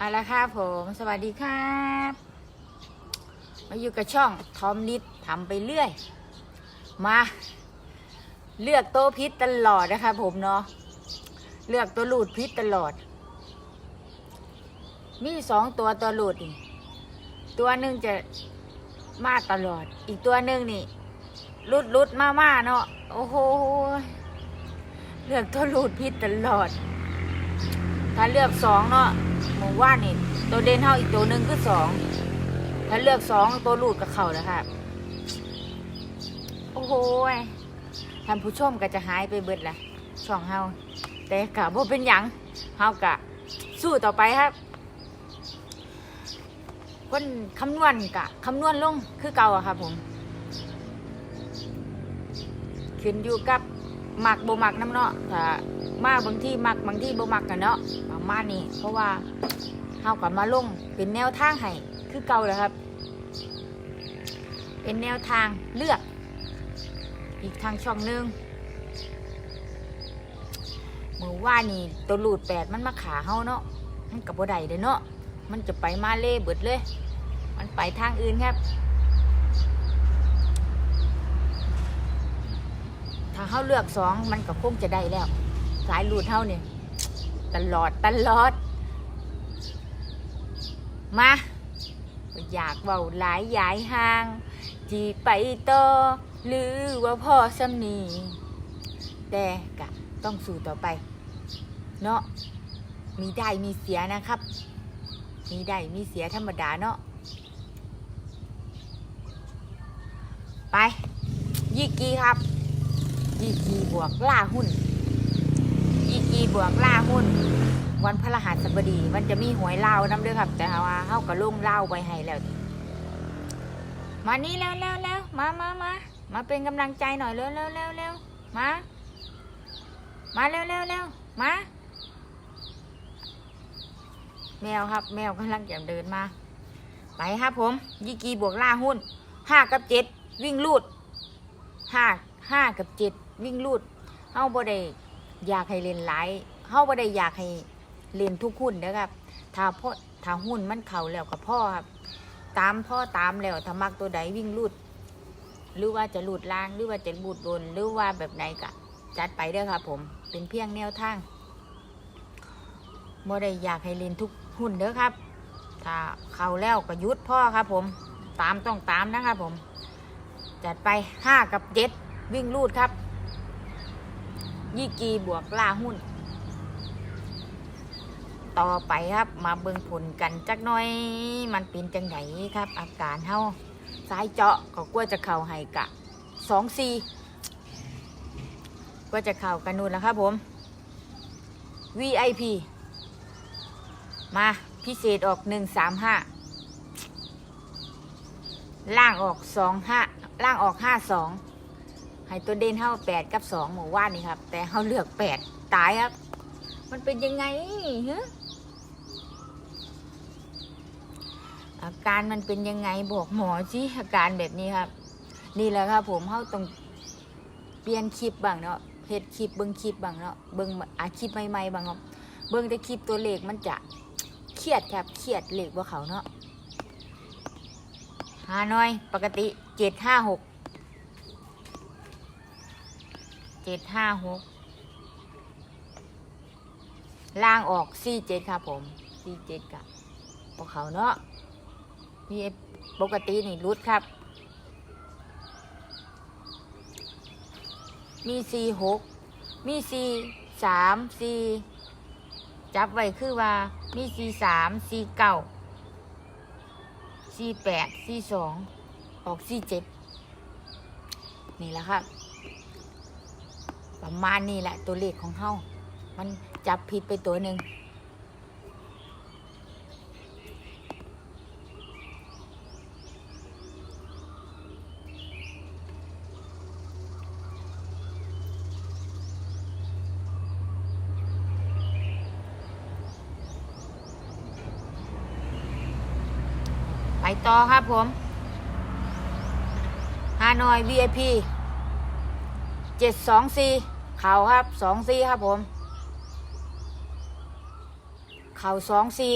เอาละครับผม สวัสดีครับ มาอยู่กับช่องทอมนิดทำไปเรื่อย มา เลือกโต๊ะพิษตลอดนะครับผมเนาะ เลือกตัวหลุดพิษตลอด มีสองตัวตัวหลุดนี่ตัวหนึ่งจะมาตลอด อีกตัวหนึ่งนี่ลุดลุดมามาเนาะ โอ้โห เลือกตัวหลุดพิษตลอด ถ้าเลือกสองเนาะหมู่ว่านนี่ตัวเด่นเท่าอีกตัวหนึ่งคือสองถ้าเลือกสองตัวหลุดกับเขาแล้วครับโอ้โหท่านผู้ชมก็จะหายไปเบิดละช่องเฮาแต่กะบ่เป็นหยังเฮากะ สู้ต่อไปครับคนคำนวณกะคำนวณลงคือเก่าอะครับผมขึ้นอยู่กับหมักบ่หมักน้ำเนาะถ้า มาบางที่มักบางที่บ่หมักกันเนาะประมาณนี้เพราะว่าเฮากับมาลงเป็นแนวทางให้คือเก่าแล้วครับ เป็นแนวทางเลือก อีกทางช่องหนึงเมื่อว่านี่ตัวหลูดแปดมันมาขาเฮาเนาะมันกับบ่ได้เด้เนาะมันจะไปมาเล่เบิดเลย มันไปทางอื่นครับ ถ้าเขาเลือกสองมันก็คงจะได้แล้ว สายหลุดเท่าเนี่ยตลอดตลอด มาอยากเบาหลายยายห่างจีไปต่อหรือว่าพ่อสำนีแต่กะต้องสู่ต่อไป เนาะมีได้มีเสียนะครับ มีได้มีเสียธรรมดาเนาะไปยี่กีครับ ยี่กีบวกล่าหุ้น บวกล่าหุ้น วันพฤหัสบดี มันจะมีหวยเล่าน้ำเด้วยครับ แต่ว่าเฮาก็ลงเล่าไว้ให้แล้วมานี่แล้วแล้วแล้วมามามามาเป็นกำลังใจหน่อยเร็วเร็วเร็วเร็วมา มาเร็วเร็วเร็วมา แมวครับ แมวกำลังจะเดินมา ไปครับผม ยี่กีบวกล่าหุ้นห้ากับเจ็ดวิ่งลูดห้าห้ากับเจ็ดวิ่งลูดเฮาบ่ได้ อยากให้เล่นหลายเฮาบ่ได้อยากให้เล่นทุกหุ้นนะครับถ้าพ่อถ้าหุ้นมันเข่าแล้วกับพ่อครับ ตามพ่อตามแล้วถ้ามักตัวใดวิ่งลูดหรือว่าจะลูดล่างหรือว่าจะลูดบนหรือว่าแบบไหนกะจัดไปเด้อครับผมเป็นเพียงแนวทางบ่ได้อยากให้เล่นทุกหุ้นเด้อครับ ถ้าเข้าแล้วก็ยุดพ่อครับผมตามต้องตามนะครับผม จัดไปห้ากับเจ็ดวิ่งลูดครับ ยี่กีบวกล่าหุ้น ต่อไปครับมาเบิ่งผลกันจักหน่อย มันเป็นจังไดครับ อาการเฮาสายเจาะก็กลัวจะเข่าให้กะสองซีก็จะเข่ากันนู่นแล้วครับผม VIP มาพิเศษออกหนึ่งสามห้าล่างออกสองห้าล่างออกห้าสอง ให้ตัวเด่นเท่าแปดกับสองหมู่ว่านนี่ครับ แต่เขาเลือกแปดตายครับ มันเป็นยังไงฮะอาการมันเป็นยังไงบอกหมอสิอาการแบบนี้ครับ นี่แหละครับ ผมเขาต้องเปลี่ยนคลิปบ้างเนาะเฮ็ดคลิปเบิ้งคลิปบ้างเนาะเบิ้งอาคลิปใหม่ๆบ้างเนาะเบิ้งแต่คลิปตัวเลขมันจะเครียดครับเครียดเลขว่าเขาเนาะหาหน่อย ปกติเจ็ดห้าหก เจ็ดห้าหกล่างออกสี่เจ็ดครับผมสี่เจ็ดกับพวกเขาเนาะมีปกตินี่รุดครับ มีสี่หกมีสี่สามสี่จับไว้คือว่ามีสี่สามสี่เก้าสี่แปดสี่สองออกสี่เจ็ดนี่แหละครับ ประมาณนี้แหละตัวเลขของเฮามันจับผิดไปตัวหนึ่งไปต่อครับผมฮานอย VIP เจ็ดสองซี เขาครับสองสี่ครับผม เข่าสองสี่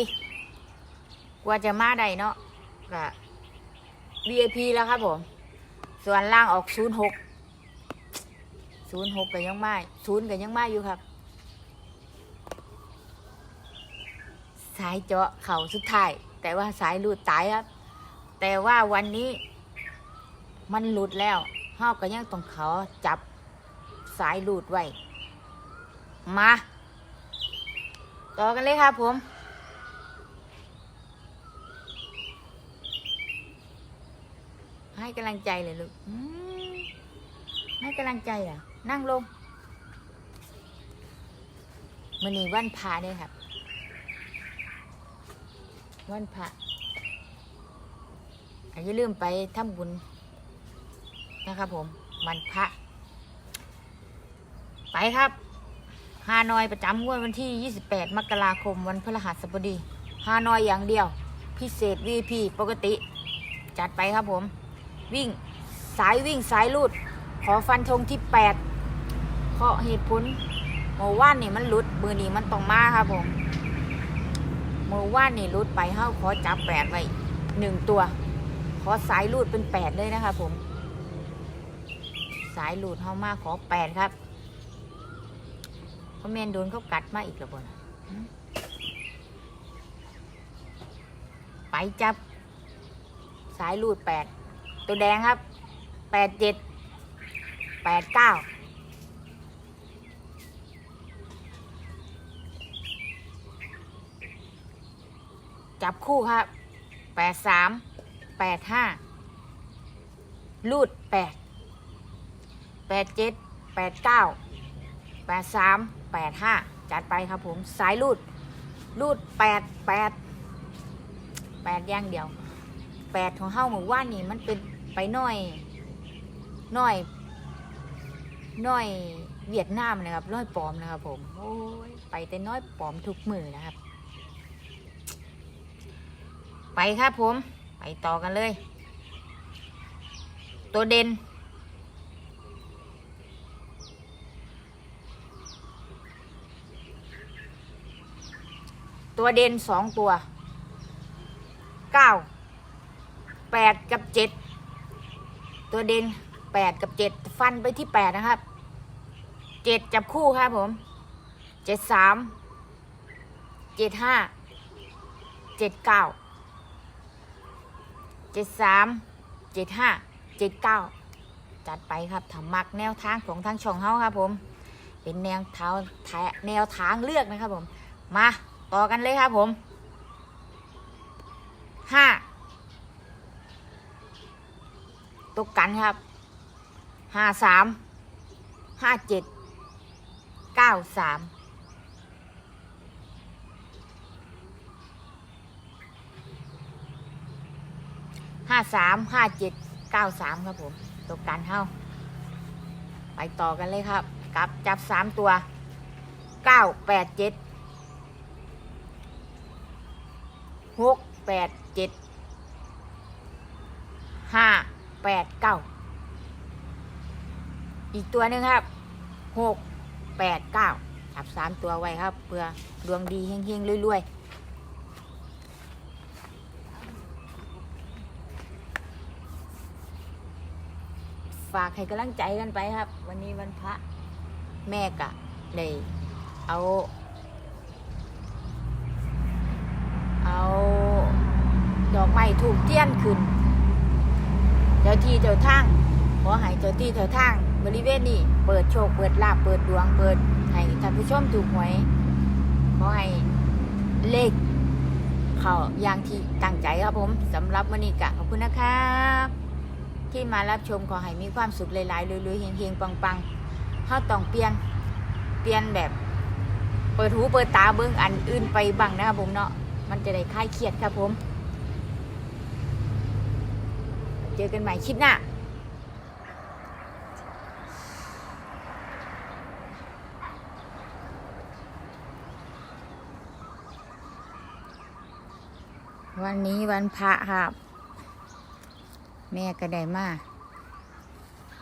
กว่าจะมาได้เนาะก็ VIP แล้วครับผม ส่วนล่างออกศูนย์หกศูนย์หกก็ยังไม่ศูนย์ก็ยังไม่อยู่ครับ สายเจาะเข่าสุดท้าย แต่ว่าสายหลุดตายครับ แต่ว่าวันนี้มันหลุดแล้วเฮาก็ยังต้องเขาจับ สายหลุดไว้ มา ต่อกันเลยครับผม ให้กำลังใจเลยลูกให้กำลังใจอะ นั่งลงมันนี่วันพาเนี่ยครับ วันพระอะอย่าลืมไปทำบุญนะครับผมวันพระ ไปครับฮานอยประจำงวดวันที่ 28 มกราคมวันพฤหัสบดีฮานอยอย่างเดียว พิเศษ VP ปกติ จัดไปครับผม วิ่งสายวิ่งสายลูด ขอฟันธงที่ 8 เพราะเหตุผลเมื่อวานนี่มันหลุดมือนี้มันต้องมาครับผมเมื่อวานนี่รูดไปเฮาขอจับแปดไว้หนึ่งตัว ขอสายรูดเป็นแปดเลยนะคะผม สายรูดเฮามาขอแปดครับ พราแมนโดนเขากัดมาอีกแล้วบ่นะไปจับ สายรูดแปด ตัวแดงครับ แปดเจ็ด แปดเก้าจับคู่ครับ แปดสาม แปดห้าลูดแปด แปดเจ็ด แปดเก้า ดสามแปดห้าจัดไปครับผม สายลูดลูดแปดแปดแปดย่างเดียวแปดของเฮ้าหมู่ว่านนี่มันเป็นไปหน่อยหน่อยหน่อยเวียดนามนะครับน้อยปลอมนะครับ ผมโอ้ยไปแต่น้อยปลอมทุกมือนะครับ ไปครับผม ไปต่อกันเลย ตัวเด่น ตัวเด่นสองตัวเก้าแปดกับเจ็ดตัวเด่นแปดกับเจ็ดฟันไปที่แปดนะครับเจ็ดจับคู่ครับผมเจ็ดสามเจ็ดห้าเจ็ดเก้าเจ็ดสามเจ็ดห้าเจ็ดเก้าจัดไปครับถามักแนวทางของทางช่องเฮาครับผม เป็นแนวเท้าแนวทางเลือกนะครับผม มา ต่อกันเลยครับผมห้าตกกันครับห้าสามห้าเจ็ดเก้าสามห้าสามห้าเจ็ดเก้าสามครับผมตกกันเท่าไปต่อกันเลยครับ กับจับสามตัวเก้าแปดเจ็ด หกแปดเจ็ดห้าแปดเก้าอีกตัวหนึ่งครับหกแปดเก้าจับสามตัวไว้ครับเพื่อดวงดีเฮงๆรวยๆฝากให้กำลังใจกันไปครับ วันนี้วันพระแม่กะเลยเอาด อกไม้ถูกเทียนขึ้น เจ้าที่เจ้าทางขอให้เจ้าที่เจ้าทางบริเวณนี้เปิดโชคเปิดลาบเปิดดวงเปิดให้ท่านผู้ชมถูกหวยขอให้เลขเขาอย่างที่ตั้งใจครับผมสำหรับวันนี้กะขอบคุณนะครับที่มารับชมขอให้มีความสุขหลายๆรวยๆเฮงๆปังๆเฮาต้องเปลี่ยนเปลี่ยนแบบ เปิดหูเปิดตาเบิ่งอันอื่นไปบ้างนะครับผมเนาะมันจะได้คลายเครียดครับผม เจอกันใหม่คลิปหน้าวันนี้วันพระครับ แม่ก็ได้มา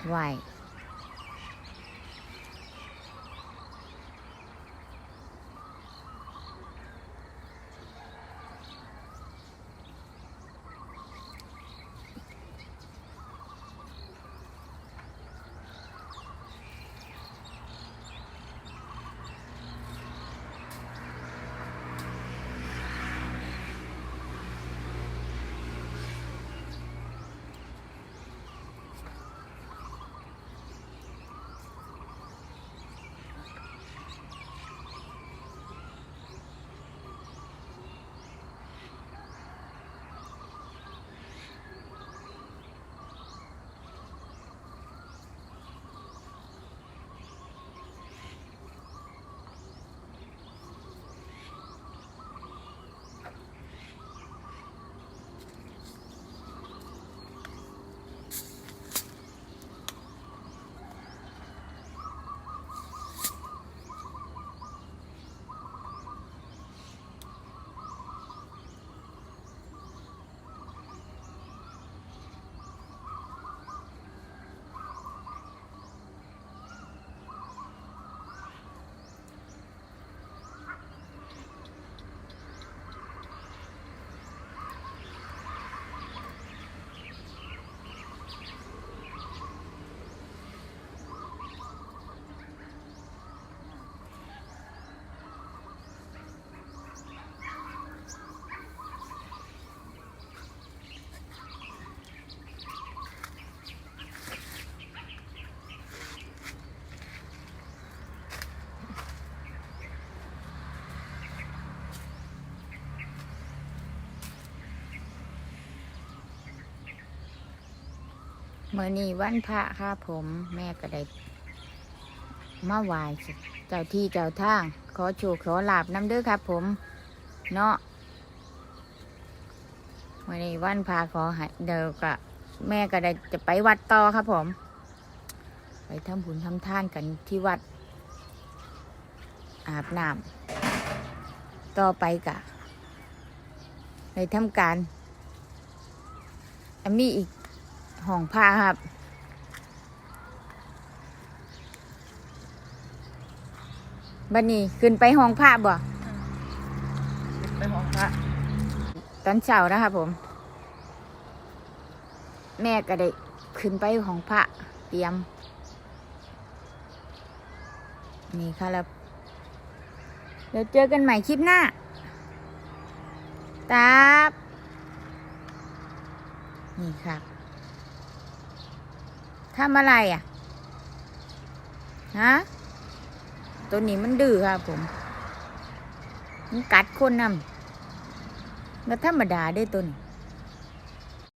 ไหว เมื่อนี้วันพระครับผม แม่ก็ได้มาไหว้เจ้าที่เจ้าทาง ขอโชคขอลาบน้ำเด้อครับผมเนาะเมื่อนี้วันพระขอให้เดี๋ยวก็แม่ก็ได้จะไปวัดต่อครับผม ไปทำบุญทำทานกันที่วัด อาบน้ำต่อไปกะในทำการอันมีอีก ห้องผ้าครับบันนี้ขึ้นไปห้องผ้าบ่ไปห้องพระตอนเช้านะครับผม แม่ก็ได้ขึ้นไปห้องพระเตรียม นี่ค่ะแล้วเดี๋ยวเจอกันใหม่คลิปหน้าตาบนี่ครับ ทำอะไรอะ ฮะ ตัวนี้มันดื้อครับผม มันกัดคนนำแล้วธรรมดาได้ตัวนี้